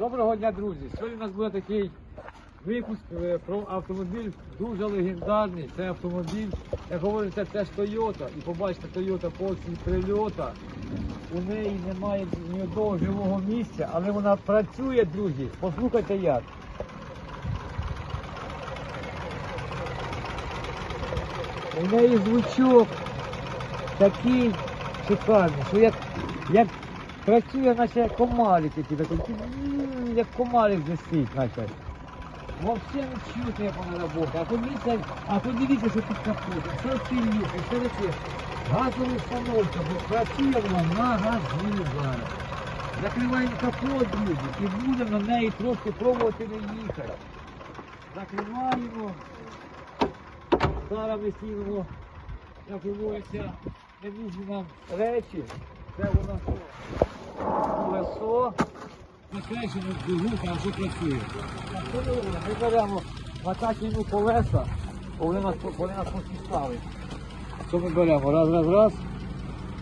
Доброго дня, друзі! Сьогодні у нас буде такий випуск е, про автомобіль дуже легендарний. Це автомобіль, як говориться, це ж Toyota. І побачите, Toyota після прильота. У неї немає ні одного живого місця, але вона працює, друзі. Послухайте як. У неї звучок такий шикарний, що як, як працює, наче комарик який такий, як комарик засить, наче. Вообще не чутно, як вона працює. А подивіться, а подивіться, що тут капот, що сильніше, що таке. Газова установка, бо працює вона на газу зараз. Закриваємо капот, друзі, і будемо на неї трошки пробувати не їхати. Закриваємо. Зараз ми знімемо, як говориться, ненужні нам речі. Це нас колесо. Накрещено двигун, а що працює. Ми беремо накачуємо колеса, вони нас, вони нас підписали. Що ми беремо? Раз, раз, раз.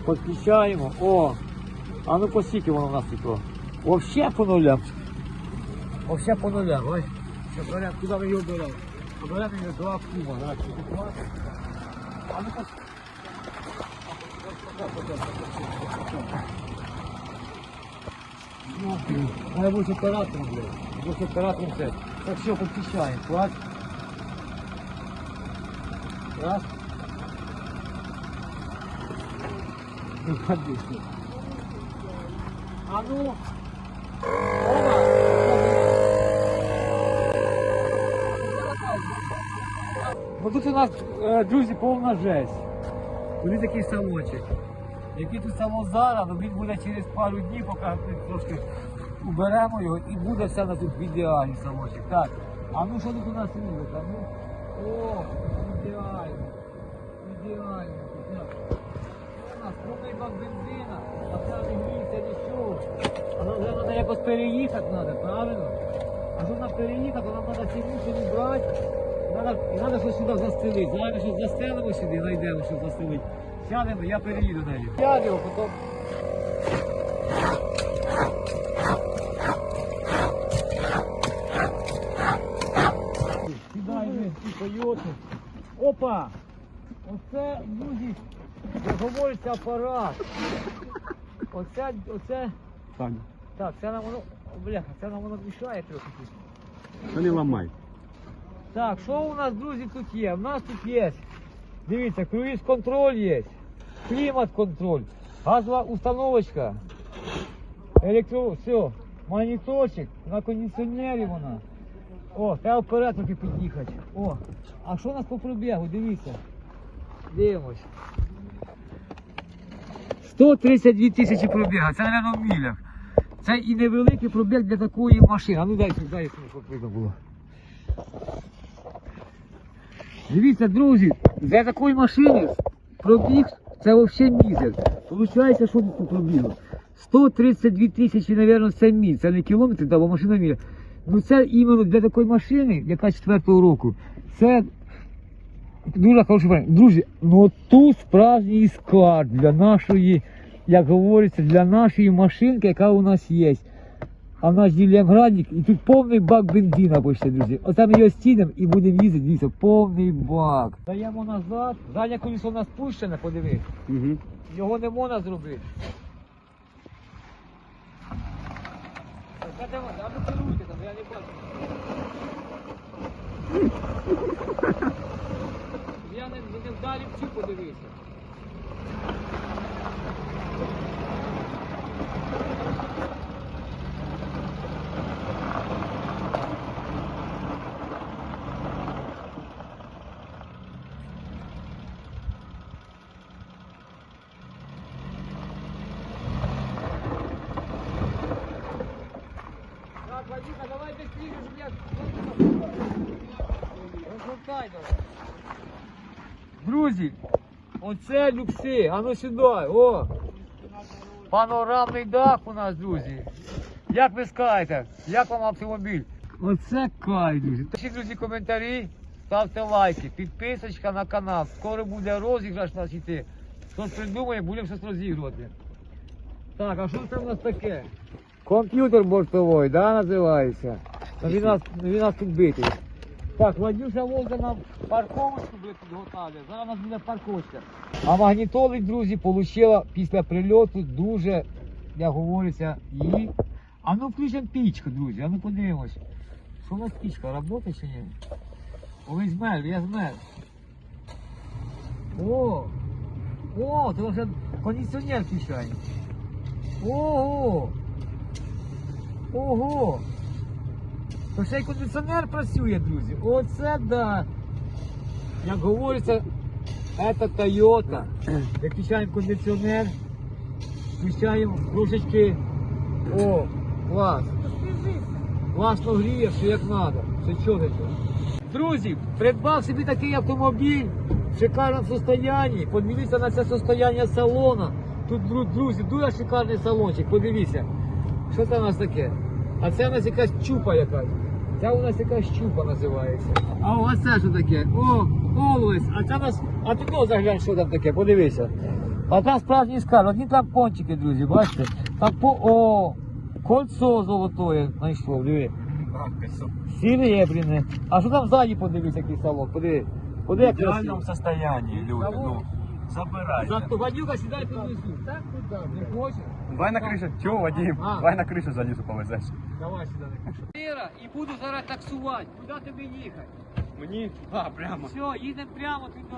Підключаємо. О! А ну по скільки воно у нас тут? Вообще по нулям. Вообще по нулям, ось. Що беремо, куди ми його беремо? Беремо його два раз, тут. А ну по Ну, Має бути оператором, блядь. Бути оператором це. Так все, підключаємо. Клас. Раз. Ну, ходи. А ну. Ну тут у нас, е, друзі, повна жесть. Вони такий самочок. Який тут само зараз, ну він буде через пару днів, поки трошки уберемо його і буде все на тут в ідеалі самочок. Так. А ну що тут у нас робить? А ну. О, ідеально. Ідеально. У нас бак бензина, а це не місце, нічого. А вже треба якось переїхати треба, правильно? А щоб нам переїхати, нам треба ці мусини брати. І треба щось сюди застелити. Зараз щось застелимо сюди, знайдемо, що застелити. Сядемо, я переїду нею. Сядемо, потім. Сідаємо в Тойоту. Опа! Оце, друзі, як говориться, апарат. Оце, оце, Саня, так, це нам воно, бляха, це нам воно мішає трохи. тут. та не ламай. Так, що у нас, друзі, тут є? У нас тут є. Дивіться, круїз контроль є, клімат контроль, газова установочка, електро, все, моніторчик, на кондиціонері вона. О, треба трохи під'їхати. О, а що у нас по пробігу? Дивіться. Дивимось. 132 тисячі пробіга, це, мабуть, в мілях. Це і невеликий пробіг для такої машини. А ну дай, дай, щоб видно було. Дивіться, друзі, для такої машини пробіг це взагалі мізер. Получається, що по пробігу? 132 тисячі, мабуть, це міль. Це не кілометри, да, бо машина міля. Ну це іменно для такої машини, яка четвертого року, це дуже хороший варіант. Друзі, ну тут справжній склад для нашої, як говориться, для нашої машинки, яка у нас є. А в нас Градник, і тут повний бак бензина почти, друзі. Оце ми його стінемо і будемо їздити, дивіться, повний бак. Даємо назад. Заднє колесо у нас пущене, подивись. Угу. Його не можна зробити. А давай, а ви керуйте там, я не бачу. Я не, не вдалі в цю подивився. Так, Вадюка, давай быстрее, щоб я... Розгортай давай. Друзі, оце люкси, а ну сюди, о! Панорамний дах у нас, друзі. Як ви скажете, як вам автомобіль? Оце кай, друзі. Пишіть, друзі, коментарі, ставте лайки, підписочка на канал. Скоро буде розіграш у нас йти. Хтось придумає, будемо щось розігрувати. Так, а що це в нас таке? Комп'ютер бортовий, да, називається. Він нас, він нас тут битий. Так, Владюша Волга нам парковочку буде підготовлює. Зараз буде парковочка. А магнітолик, друзі, отримала після прильоту дуже, як говориться, її. А ну включимо пічку, друзі, а ну подивимось. Що у нас пічка, працює чи ні? Ой, змер, я змер. О! О, то вже кондиціонер включає. Ого! Ого! То ще й кондиціонер працює, друзі. Оце да. Як говориться, це Toyota. Виключаємо кондиціонер, включаємо трошечки. О, клас. Класно гріє, все як треба. Все чудово. Друзі, придбав собі такий автомобіль в шикарному состоянні. Подивіться на це состояння салона. Тут, друзі, дуже шикарний салончик. Подивіться. Що це у нас таке? А це у нас якась чупа якась. Це у нас якась чупа називається. А у вас це що таке? О, Always. А це у нас. А ти ну, заглянь, що там таке, подивися. А там справжній скар, одні там пончики, друзі, бачите? Там по. О! Кольцо золотое знайшло, диви. Серебряне. А що там ззаді подивись, який салон? Подиви. Подиви, В як красиво. идеальном состоянии, люди. Ну, забирайте. Зато Вадюка сідай піднесу. Так куди? Не хочеш? Давай на крышу. Чего, Вадим? А. Давай на крышу залезу повезеш. Давай сюди не кушу. Іра, і буду зараз таксувати. Куди тобі їхати? Мені? А, прямо. Все, їдемо прямо туди.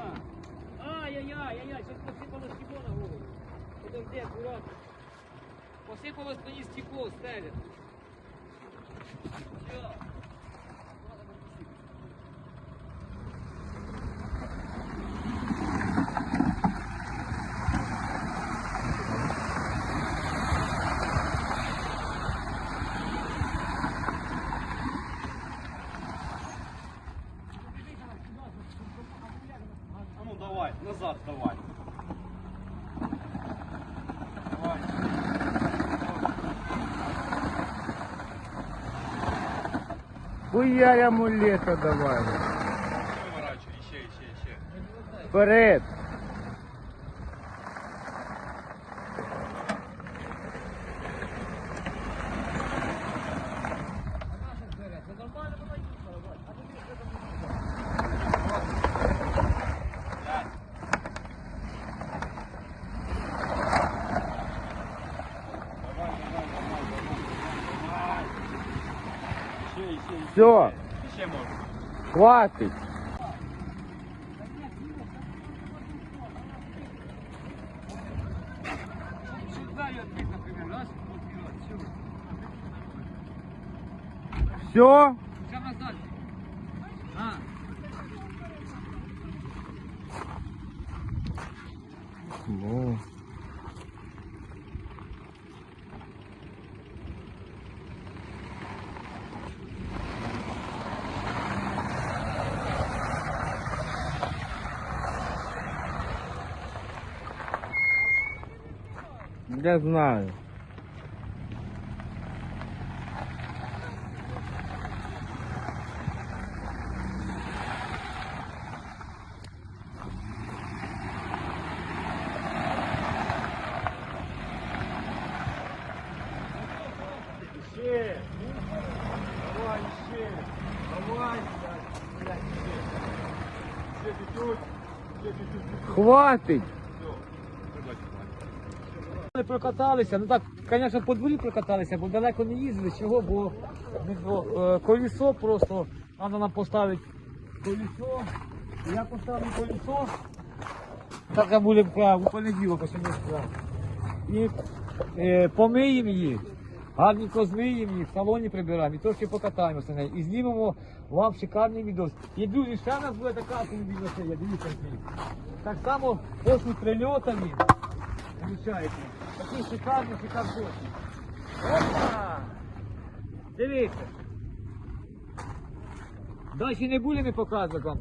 Ай-яй-яй, яй-яй, щось посипало стекло на голову. Подожди, акуратно. Посипалось мені стекло, стелять. Все. А ну давай, назад давай. Давай. Хуярь амулета давай. Вперед. Все. Ще Все. Я знаю. Ищи! Давай, ищи! Давай! Блядь, ищи! Ещё чуть-чуть! Хватит! Все. Прокаталися, ну так, звісно, по дворі прокаталися, бо далеко не їздили, чого, бо е, просто, треба нам поставити колесо. Я поставлю колесо, так я буде у понеділок, ось не. І е, помиємо її, гарненько змиємо її, в салоні прибираємо і трошки покатаємося на. І знімемо вам шикарний відос. І друзі, ще в нас буде така автомобільна серія, дивіться. Так само після прильоту він. Включається. Такий шикарний, шикарний. Опа! Дивіться. Далі не будемо показувати вам,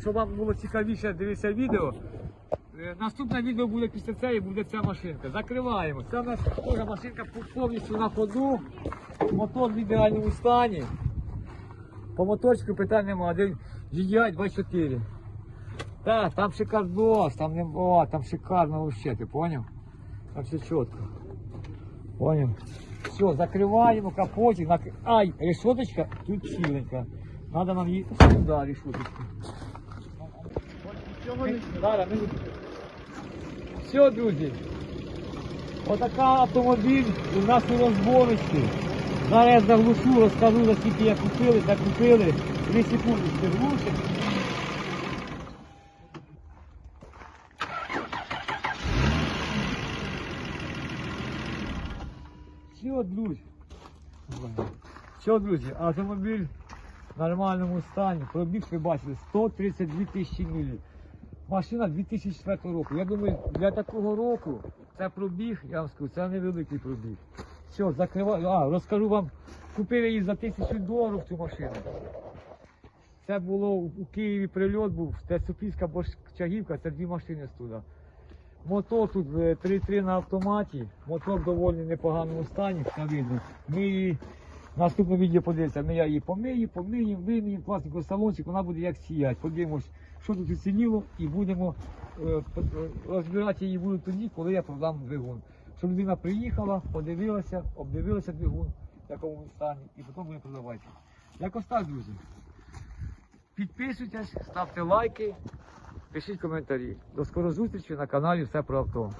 щоб вам було цікавіше дивитися відео. Е, Наступне відео буде після і буде ця машинка. Закриваємо. Це у нас теж машинка повністю на ходу. Мотор в ідеальному стані. По моторчику питань немає. Один GDI 24. Так, там шикардос, там не о, там шикарно вообще, ти поняв? Там все чітко. Поняв? Все, закриваємо капотик. Нак... Ай, решоточка тут ціленька. Надо нам її сюди решоточку. Зараз, ми... Все, друзі. Отака автомобіль у нас у розборочці. Зараз я заглушу, розкажу, за скільки я купили, та купили. Дві секундочки глушить. Все, друзі. Все, друзі, автомобіль в нормальному стані. Пробіг, ви бачили, 132 тисячі милі. Машина 2004 року. Я думаю, для такого року це пробіг, я вам скажу, це невеликий пробіг. Все, закриваю. А, розкажу вам, купив її за тисячу доларів цю машину. Це було у Києві прильот був, це Софійська Борщагівка, це дві машини з туди. Мотор тут е, 3.3 на автоматі, мотор доволі непоганому стані, видно. Ми її, наступне відео подивиться, ми я її помию, помиємо, виміємо, пластиковий салончик, вона буде як сіять. Подивимось, що тут уціліло і будемо е, е, розбирати її буду тоді, коли я продам двигун. Щоб людина приїхала, подивилася, обдивилася двигун, в якому стані, і потім буде продавати. Якось так, друзі. Підписуйтесь, ставте лайки, пишіть коментарі. До скорої зустрічі на каналі Все про авто.